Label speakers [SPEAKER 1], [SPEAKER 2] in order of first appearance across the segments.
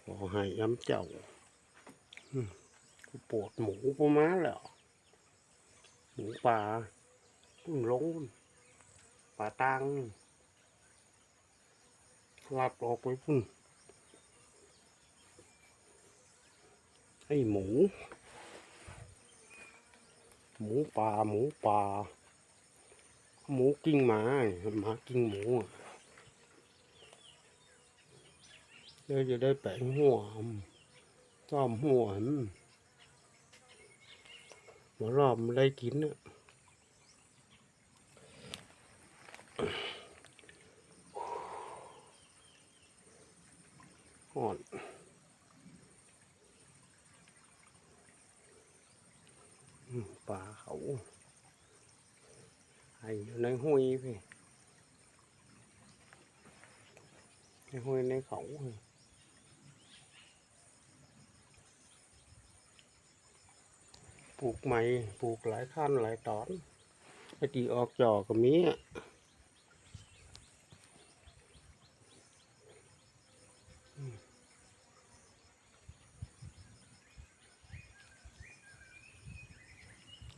[SPEAKER 1] ขอให้ย้ำเจ้าปวดหมูประมาณแล้วหมูป่าพึ่งลงป่าตังลัดออกไปพึ่งไอ้หมู หมูป่าหมูป่าหมูกิ้งหมาหมากิ้งหมูอะ เดี๋ยจะได้แปลงหัวซ่อมหัวมหมารอบมันได้กินอะอ่อนป่าเขาไอ้อยู่ในห้วยพี่ในห้วยในเขาพี่ ปลูกใหม่ปลูกหลายขั้นหลายตอนไอ้ตีออกจอก็มีอะ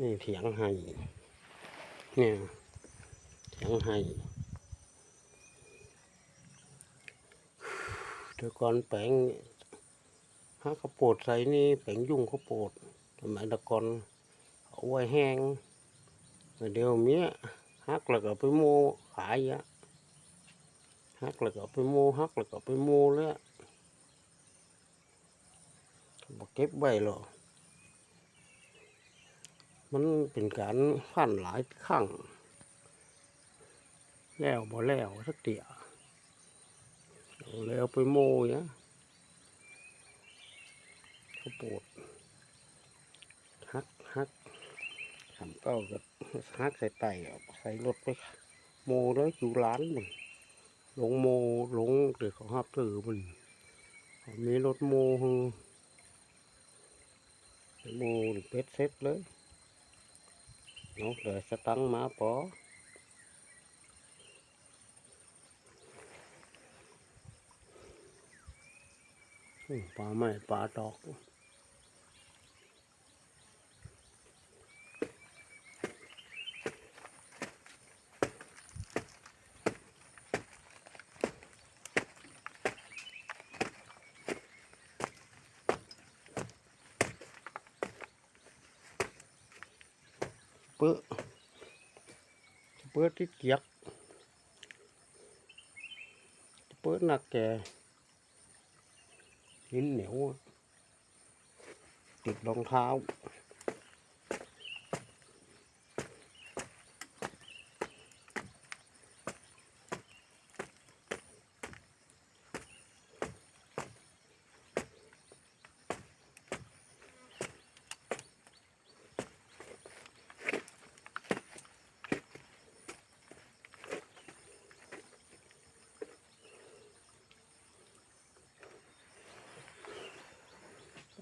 [SPEAKER 1] นี่เถียงไห้เนี่ยเถียงไห้เดี๋ยวก่อนแปลงหาข้าวโพดใส่นี่แปลงยุ่งข้าวโพด สมัยแตะกอนเอาไว้แห้งเดี๋ยวเนี้ยฮักแล้วก็ไปโมขายอะฮักแล้วก็ไปโมฮักแล้วก็ไปโมแล้วบอกเก็บไว้หรอมันเป็นการฟันหลายครั้งแล้วบ่แล้วสักเตียเอาแล้วไปโมยะข้าวด ฮักฮักทำเก้ากับฮักใส่ไตเอาใส่รถไปโมแล้วอยู่ร้านมันลงโมลงเดี๋ยวเขาหับถือมันมีรถโมฮือโมเป็ดเซ็ตเลย nó rồi sẽ tăng má bó bà mày bà đọt เปื้อเปื้อที่เกียกเปื้อหนักแกหินเหนียวติดรองเท้า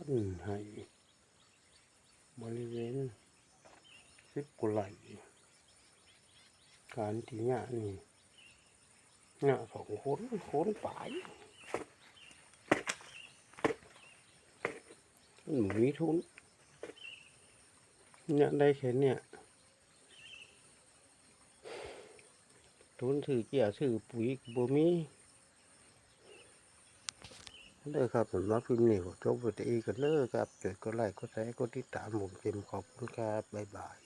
[SPEAKER 1] ต้นไห้บริเวณสิบกุไหลการที่เนี่ยนี่เนี่ยสองคนคนป่ายมันบ่มีทุนเนี่ยได้แค่เนี่ยทุนถือเกี่ยวถือปุ๋ยบ่มี เด้อครับสำหรับคลิปนี้ก็จบไปที่อีกกันเด้อครับเกิดก็ไลค์ก็แชร์ก็ติดตามผมเต็มขอบคุณครับบ๊ายบาย